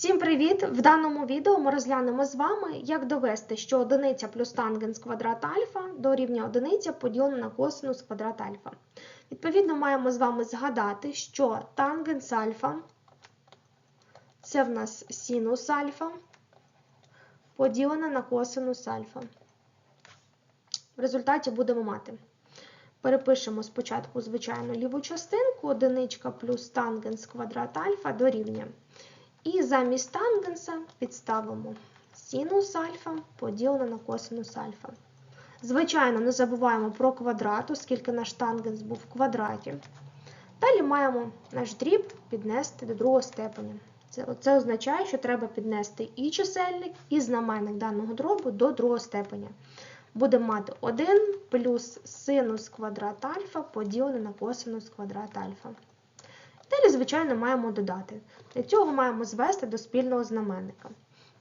Всім привіт! В даному відео ми розглянемо з вами, як довести, що одиниця плюс тангенс квадрат альфа дорівнює одиниця поділена на косинус квадрат альфа. Відповідно, маємо з вами згадати, що тангенс альфа це в нас синус альфа поділене на косинус альфа. В результаті будемо мати. Перепишемо спочатку звичайну ліву частинку, одиничка плюс тангенс квадрат альфа дорівнює. І замість тангенса підставимо синус альфа поділене на косинус альфа. Звичайно, не забуваємо про квадрат, оскільки наш тангенс був в квадраті. Далі маємо наш дріб піднести до другого степеня. Це, це означає, що треба піднести і чисельник, і знаменник даного дробу до другого степеня. Будемо мати 1 плюс синус квадрат альфа поділене на косинус квадрат альфа. Далі, звичайно, маємо додати. Для цього маємо звести до спільного знаменника.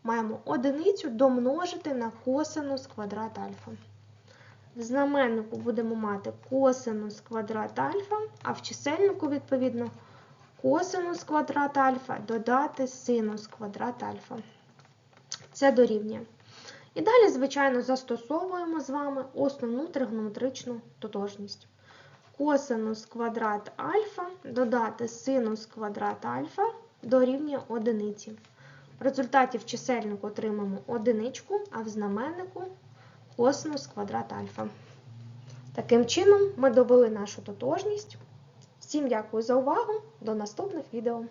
Маємо одиницю домножити на косинус квадрат альфа. В знаменнику будемо мати косинус квадрат альфа, а в чисельнику, відповідно, косинус квадрат альфа додати синус квадрат альфа. Це дорівнює. І далі, звичайно, застосовуємо з вами основну тригонометричну тотожність косинус квадрат альфа додати синус квадрат альфа дорівнює одиниці. В результаті в чисельнику отримаємо одиничку, а в знаменнику косинус квадрат альфа. Таким чином ми довели нашу тотожність. Всім дякую за увагу. До наступних відео.